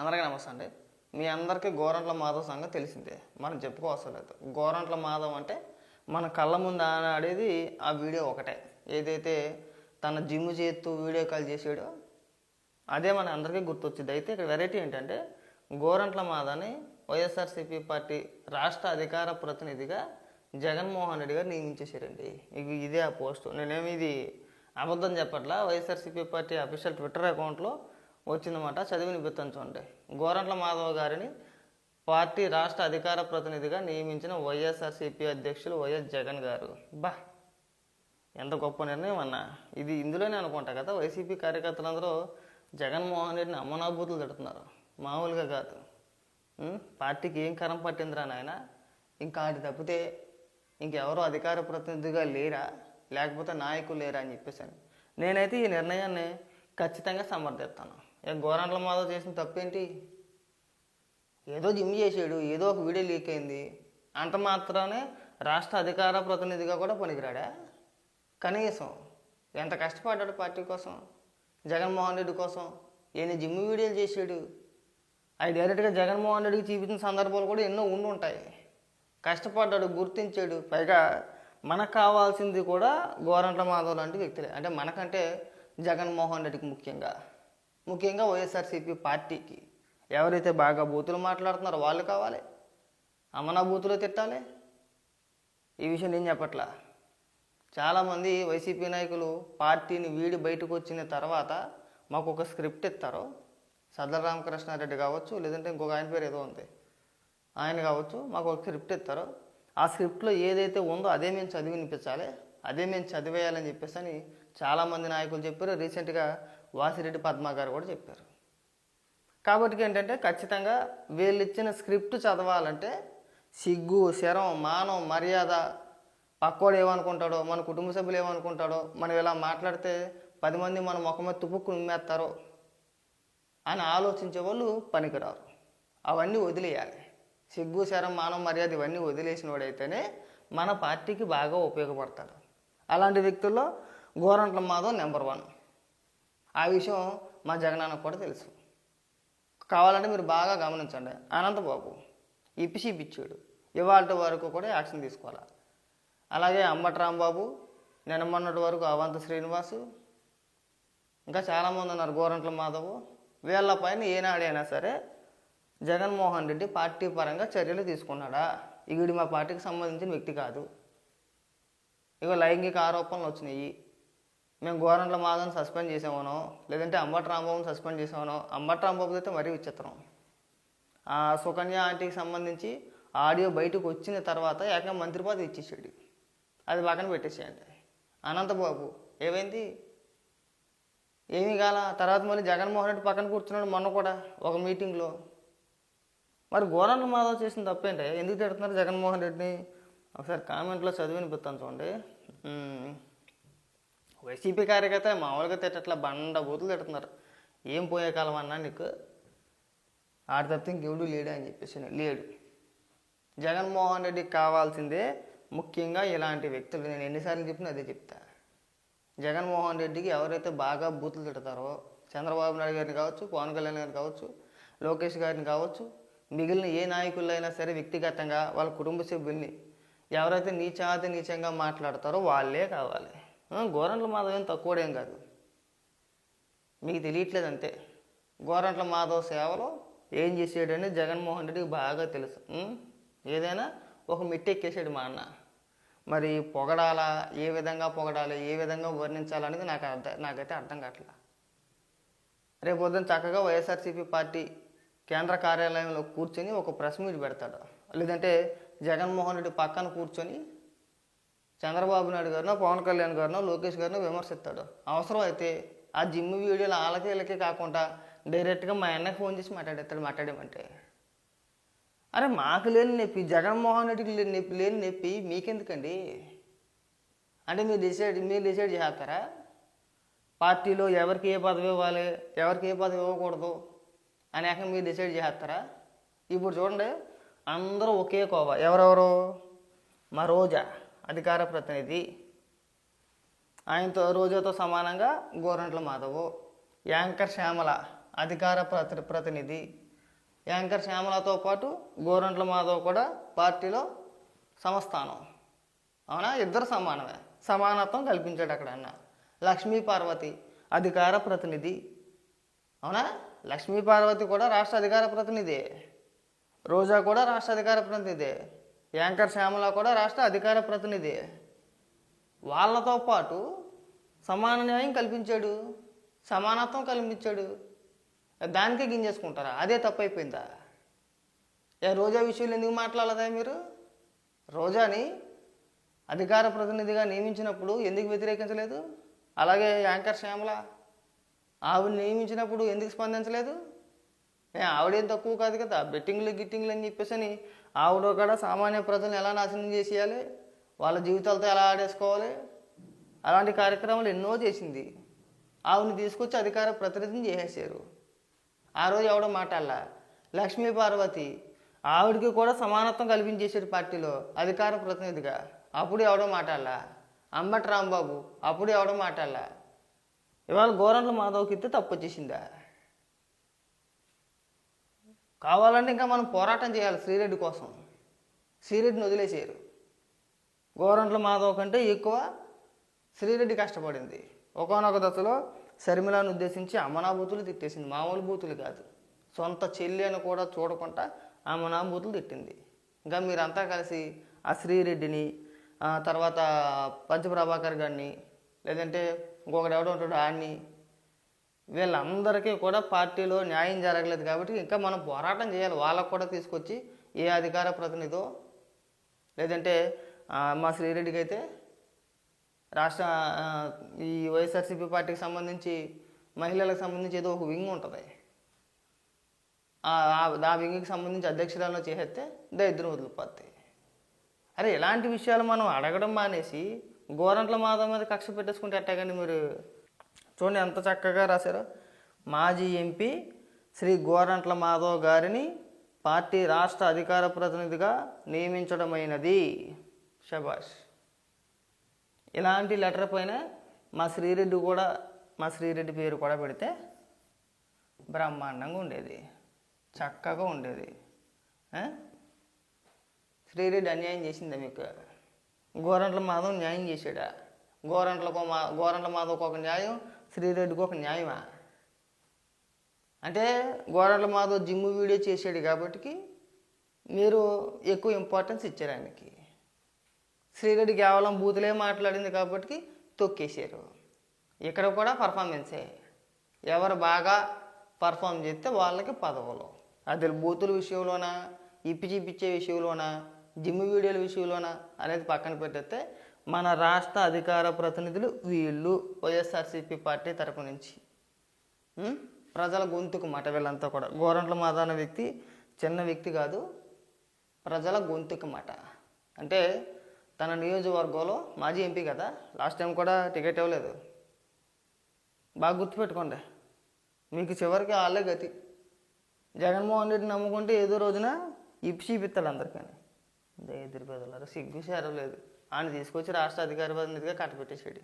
అందరికీ నమస్తే అండి. మీ అందరికీ గోరంట్ల మాధవ్ సంగతి తెలిసిందే. మనం చెప్పుకోవసరం లేదు. గోరంట్ల మాధవ్ అంటే మన కళ్ళ ముందు ఆడేది ఆ వీడియో ఒకటే. ఏదైతే తన జిమ్ చేస్తూ వీడియో కాల్ చేసాడో అదే మన అందరికీ గుర్తొచ్చింది. అయితే ఇక్కడ వెరైటీ ఏంటంటే గోరంట్ల మాధవ్ని వైఎస్ఆర్సీపీ పార్టీ రాష్ట్ర అధికార ప్రతినిధిగా జగన్మోహన్ రెడ్డి గారు నియమించేశారండి. ఇది ఇదే ఆ పోస్ట్. నేనేమి ఇది అబద్ధం చెప్పట్లా? వైఎస్ఆర్సీపీ పార్టీ అఫీషియల్ ట్విట్టర్ అకౌంట్లో వచ్చిందన్నమాట. చదివి వినిపిస్తాను చూడండి. గోరంట్ల మాధవ్ గారిని పార్టీ రాష్ట్ర అధికార ప్రతినిధిగా నియమించిన వైఎస్ఆర్సీపీ అధ్యక్షులు వైఎస్ జగన్ గారు. బా! ఎంత గొప్ప నిర్ణయం అన్న. ఇది ఇందులోనే అనుకుంటా కదా వైసీపీ కార్యకర్తలందరూ జగన్మోహన్ రెడ్డిని అమ్మనాభూతులు తిడుతున్నారు. మామూలుగా కాదు. పార్టీకి ఏం కరం పట్టిందిరా నాయన? ఇంకా అది తప్పితే ఇంకెవరో అధికార ప్రతినిధిగా లేరా? లేకపోతే నాయకులు లేరా అని చెప్పేసాను నేనైతే ఈ నిర్ణయాన్ని ఖచ్చితంగా సమర్థిస్తాను. ఇక గోరంట్ల మాధవ్ చేసిన తప్పేంటి? ఏదో జిమ్ చేసాడు ఏదో ఒక వీడియో లీక్ అయింది. అంత మాత్రమే రాష్ట్ర అధికార ప్రతినిధిగా కూడా పనికిరాడా? కనీసం ఎంత కష్టపడ్డాడు పార్టీ కోసం? జగన్మోహన్ రెడ్డి కోసం ఎన్ని జిమ్ వీడియోలు చేశాడు అవి డైరెక్ట్గా జగన్మోహన్ రెడ్డికి చూపించిన సందర్భాలు కూడా ఎన్నో ఉండి ఉంటాయి. కష్టపడ్డాడు గుర్తించాడు. పైగా మనకు కావాల్సింది కూడా గోరంట్ల మాధవ్ లాంటి వ్యక్తులే. అంటే మనకంటే జగన్మోహన్ రెడ్డికి ముఖ్యంగా. ముఖ్యంగా వైఎస్ఆర్సీపీ పార్టీకి. ఎవరైతే బాగా బూతులు మాట్లాడుతున్నారో వాళ్ళు కావాలి. అమనా బూతులు తిట్టాలి. ఈ విషయం నేను చెప్పట్లా. చాలామంది వైసీపీ నాయకులు పార్టీని వీడి బయటకు వచ్చిన తర్వాత మాకు ఒక స్క్రిప్ట్ ఇస్తారు. సదల రామకృష్ణారెడ్డి కావచ్చు లేదంటే ఇంకొక ఆయన పేరు ఏదో ఉంది. ఆయన కావచ్చు మాకు ఒక స్క్రిప్ట్ ఇస్తారు. ఆ స్క్రిప్ట్లో ఏదైతే ఉందో అదే మేము చదివి వినిపించాలి అదే మేము చదివేయాలని చెప్పేసి అని చాలామంది నాయకులు చెప్పారు. రీసెంట్గా వాసిరెడ్డి పద్మాగారు కూడా చెప్పారు. కాబట్టి ఏంటంటే ఖచ్చితంగా వీళ్ళు ఇచ్చిన స్క్రిప్ట్ చదవాలంటే సిగ్గు శరం మానం మర్యాద పక్కోడు ఏమనుకుంటాడో మన కుటుంబ సభ్యులు ఏమనుకుంటాడో మనం ఇలా మాట్లాడితే పది మంది మన ముఖం మీద తుపుక్కు ఉమ్మేస్తారో అని ఆలోచించే వాళ్ళు పనికిరారు. అవన్నీ వదిలేయాలి. సిగ్గు శరం మానం మర్యాద ఇవన్నీ వదిలేసిన వాడైతేనే మన పార్టీకి బాగా ఉపయోగపడతాడు. అలాంటి వ్యక్తుల్లో గోరంట్ల మాధవ్ నెంబర్ వన్. ఆ విషయం మా జగనాన్నకు కూడా తెలుసు. కావాలంటే మీరు బాగా గమనించండి. అనంతబాబు ఇప్పిసి పిచ్చాడు ఇవాళ వరకు కూడా యాక్షన్ తీసుకోవాలి? అలాగే అంబటి రాంబాబు నిన్నమన్నటి వరకు అవంత శ్రీనివాసు ఇంకా చాలామంది ఉన్నారు గోరంట్ల మాధవ్. వీళ్ళ పైన ఏనాడైనా సరే జగన్మోహన్ రెడ్డి పార్టీ పరంగా చర్యలు తీసుకున్నాడా? ఈవిడి మా పార్టీకి సంబంధించిన వ్యక్తి కాదు. ఇక లైంగిక ఆరోపణలు వచ్చినాయి. మేము గోరంట్ల మాధవ్ని సస్పెండ్ చేసామనో లేదంటే అంబట్ రాంబాబుని సస్పెండ్ చేసామనో అంబట్ రాంబాబు అయితే మరీ విచిత్రం. ఆ సుకన్య ఆంటీకి సంబంధించి ఆడియో బయటకు వచ్చిన తర్వాత ఏకంగా మంత్రి పదవి ఇచ్చేసాడు. అది పక్కన పెట్టేసేయండి. అనంతబాబు ఏమైంది? ఏమీ కాల తర్వాత మళ్ళీ జగన్మోహన్ రెడ్డి పక్కన కూర్చున్నాడు మొన్న కూడా ఒక మీటింగ్లో. మరి గోరంట్ల మాధవ్ చేసిన తప్పేంటే? ఎందుకు తిడుతున్నారు జగన్మోహన్ రెడ్డిని? ఒకసారి కామెంట్లో చదివినిపిస్తాను చూడండి. వైసీపీ కార్యకర్త మామూలుగా తిట్టట్లా బండ బూతులు తిడుతున్నారు. ఏం పోయే కాలం అన్నా నీకు? ఆడ తప్పితే ఇంకెవడు లేడు అని చెప్పేసి లేడు. జగన్మోహన్ రెడ్డికి కావాల్సిందే ముఖ్యంగా ఇలాంటి వ్యక్తులు. నేను ఎన్నిసార్లు చెప్పిన అదే చెప్తా. జగన్మోహన్ రెడ్డికి ఎవరైతే బాగా బూతులు తిడతారో చంద్రబాబు నాయుడు గారిని కావచ్చు పవన్ కళ్యాణ్ గారిని కావచ్చు లోకేష్ గారిని కావచ్చు మిగిలిన ఏ నాయకులైనా సరే వ్యక్తిగతంగా వాళ్ళ కుటుంబ సభ్యుల్ని ఎవరైతే నీచాతి నీచంగా మాట్లాడతారో వాళ్ళే కావాలి. గోరంట్ల మాధవ్ ఏం తక్కువడేం కాదు. మీకు తెలియట్లేదు అంతే. గోరంట్ల మాధవ్ సేవలో ఏం చేసాడని జగన్మోహన్ రెడ్డికి బాగా తెలుసు. ఏదైనా ఒక మిట్టెక్కేసాడు మా అన్న. మరి పొగడాలా ఏ విధంగా పొగడాలి ఏ విధంగా వర్ణించాలనేది నాకు అర్థం నాకైతే అర్థం కావట్లేదు రేపు పొద్దున చక్కగా వైఎస్ఆర్సీపీ పార్టీ కేంద్ర కార్యాలయంలో కూర్చొని ఒక ప్రెస్ మీట్ పెడతాడు. లేదంటే జగన్మోహన్ రెడ్డి పక్కన కూర్చొని చంద్రబాబు నాయుడు గారినో పవన్ కళ్యాణ్ గారినో లోకేష్ గారినో విమర్శిస్తాడు. అవసరం అయితే ఆ జిమ్ వీడియోలు వాళ్ళకి వీళ్ళకి కాకుండా డైరెక్ట్గా మా అన్నకి ఫోన్ చేసి మాట్లాడేస్తాడు మాట్లాడేమంటే అరే మాకు లేని నొప్పి జగన్మోహన్ రెడ్డికి లేని నొప్పి లేని నొప్పి మీకెందుకండి? అంటే మీరు డిసైడ్ మీరు డిసైడ్ చేస్తారా? పార్టీలో ఎవరికి ఏ పదవి ఇవ్వాలి ఎవరికి ఏ పదవి ఇవ్వకూడదు అనేక మీరు డిసైడ్ చేస్తారా? ఇప్పుడు చూడండి అందరూ ఒకే కోవ. ఎవరెవరు? మా రోజా. అధికార ప్రతినిధి. ఆయనతో రోజాతో సమానంగా గోరంట్ల మాధవు. యాంకర్ శ్యామల అధికార ప్రతి ప్రతినిధి. యాంకర్ శ్యామలతో పాటు గోరంట్ల మాధవ్ కూడా పార్టీలో సమస్థానం. అవునా? ఇద్దరు సమానమే. సమానత్వం కల్పించాడు అక్కడ అన్న లక్ష్మీ పార్వతి అధికార ప్రతినిధి. అవునా? లక్ష్మీ పార్వతి కూడా రాష్ట్ర అధికార ప్రతినిధి. రోజా కూడా రాష్ట్ర అధికార ప్రతినిధి. యాంకర్ శ్యామల కూడా రాష్ట్ర అధికార ప్రతినిధి. వాళ్ళతో పాటు సమాన న్యాయం కల్పించాడు. సమానత్వం కల్పించాడు. దానికే గింజేసుకుంటారా? అదే తప్పైపోయిందా? ఏ రోజా విషయంలో ఎందుకు మాట్లాడలేదా మీరు? రోజాని అధికార ప్రతినిధిగా నియమించినప్పుడు ఎందుకు వ్యతిరేకించలేదు? అలాగే యాంకర్ శ్యామల ఆవిడ నియమించినప్పుడు ఎందుకు స్పందించలేదు? ఆవిడేం తక్కువ కాదు కదా. బెట్టింగ్లు గిట్టింగ్లు అని చెప్పేసి అని ఆవిడ కూడా సామాన్య ప్రజలను ఎలా నాశనం చేసేయాలి? వాళ్ళ జీవితాలతో ఎలా ఆడేసుకోవాలి? అలాంటి కార్యక్రమాలు ఎన్నో చేసింది. ఆవిడని తీసుకొచ్చి అధికార ప్రతినిధిని చేసేసారు ఆ రోజు ఎవడో మాట్లాడాల లక్ష్మీ పార్వతి ఆవిడకి కూడా సమానత్వం కల్పించేసారు పార్టీలో అధికార ప్రతినిధిగా. అప్పుడు ఎవడో మాట్లాడాల అంబటి రాంబాబు అప్పుడు ఎవడో మాట్లాడాల ఇవాళ గోరంట్ల మాధవ్కి ఇస్తే తప్పు వచ్చేసిందా? కావాలంటే ఇంకా మనం పోరాటం చేయాలి శ్రీరెడ్డి కోసం. శ్రీరెడ్డిని వదిలేసేయరు. గోరంట్ల మాధవ్ కంటే ఎక్కువ శ్రీరెడ్డి కష్టపడింది. ఒకనొక దశలో శర్మిలాను ఉద్దేశించి అమనా బూతులు తిట్టేసింది. మామూలు బూతులు కాదు. సొంత చెల్లి అని కూడా చూడకుండా అమనా బూతులు తిట్టింది. ఇంకా మీరంతా కలిసి ఆ శ్రీరెడ్డిని తర్వాత పంచప్రభాకర్ గారిని లేదంటే ఇంకొకటి ఎవడో ఉంటాడు ఆడిని వీళ్ళందరికీ కూడా పార్టీలో న్యాయం జరగలేదు కాబట్టి ఇంకా మనం పోరాటం చేయాలి. వాళ్ళకు కూడా తీసుకొచ్చి ఏ అధికార ప్రతినిధో లేదంటే మా శ్రీరెడ్డికి అయితే రాష్ట్ర ఈ వైఎస్ఆర్సీపీ పార్టీకి సంబంధించి మహిళలకు సంబంధించి ఏదో ఒక వింగ్ ఉంటుంది. ఆ వింగ్కి సంబంధించి అధ్యక్షురాలను చేసేస్తే దరిద్రం వదిలిపోతాయి. అరే ఇలాంటి విషయాలు మనం అడగడం మానేసి గోరంట్ల మాధవ మీద కక్ష పెట్టేసుకుంటే ఎట్టాగండి మీరు చూడండి ఎంత చక్కగా రాశారో. మాజీ ఎంపీ శ్రీ గోరంట్ల మాధవ్ గారిని పార్టీ రాష్ట్ర అధికార ప్రతినిధిగా నియమించడమైనది. షబాష్ ఇలాంటి లెటర్ పైన మా శ్రీరెడ్డి కూడా మా శ్రీరెడ్డి పేరు కూడా పెడితే బ్రహ్మాండంగా ఉండేది. చక్కగా ఉండేది. శ్రీరెడ్డి అన్యాయం చేసిందా మీకు? గోరంట్ల మాధవ్ న్యాయం చేశాడా? గోరంట్లకు మా గోరంట్ల మాధవ్కి ఒక న్యాయం శ్రీరెడ్డికి ఒక న్యాయమా? అంటే గోడల మాధవ్ జిమ్ వీడియో చేసాడు కాబట్టి మీరు ఎక్కువ ఇంపార్టెన్స్ ఇచ్చారు ఆయనకి. శ్రీరెడ్డి కేవలం బూతులే మాట్లాడింది కాబట్టి తొక్కేశారు. ఇక్కడ కూడా పర్ఫార్మెన్సే ఎవరు బాగా పర్ఫామ్ చేస్తే వాళ్ళకి పదవులు. అది బూతుల విషయంలోనా ఇప్పి విషయంలోనా జిమ్ వీడియోల విషయంలోనా అనేది పక్కన పెట్టేస్తే మన రాష్ట్ర అధికార ప్రతినిధులు వీళ్ళు వైఎస్ఆర్సీపీ పార్టీ తరపు నుంచి. ప్రజల గొంతుకు మాట వీళ్ళంతా కూడా. గోరంట్ల మాదాన వ్యక్తి చిన్న వ్యక్తి కాదు ప్రజల గొంతుకు మాట. అంటే తన నియోజకవర్గంలో మాజీ ఎంపీ కదా లాస్ట్ టైం కూడా టికెట్ ఇవ్వలేదు. బాగా గుర్తుపెట్టుకోండి మీకు చివరికి వాళ్ళే గతి. జగన్మోహన్ రెడ్డి నమ్ముకుంటే ఏదో రోజున ఇప్పి చూపిస్తాడు అందరికీ దయ పెదలారు సిగ్గు లేదు ఆయన తీసుకొచ్చి రాష్ట్ర అధికారి ప్రతినిధిగా కట్టపెట్టేసాడు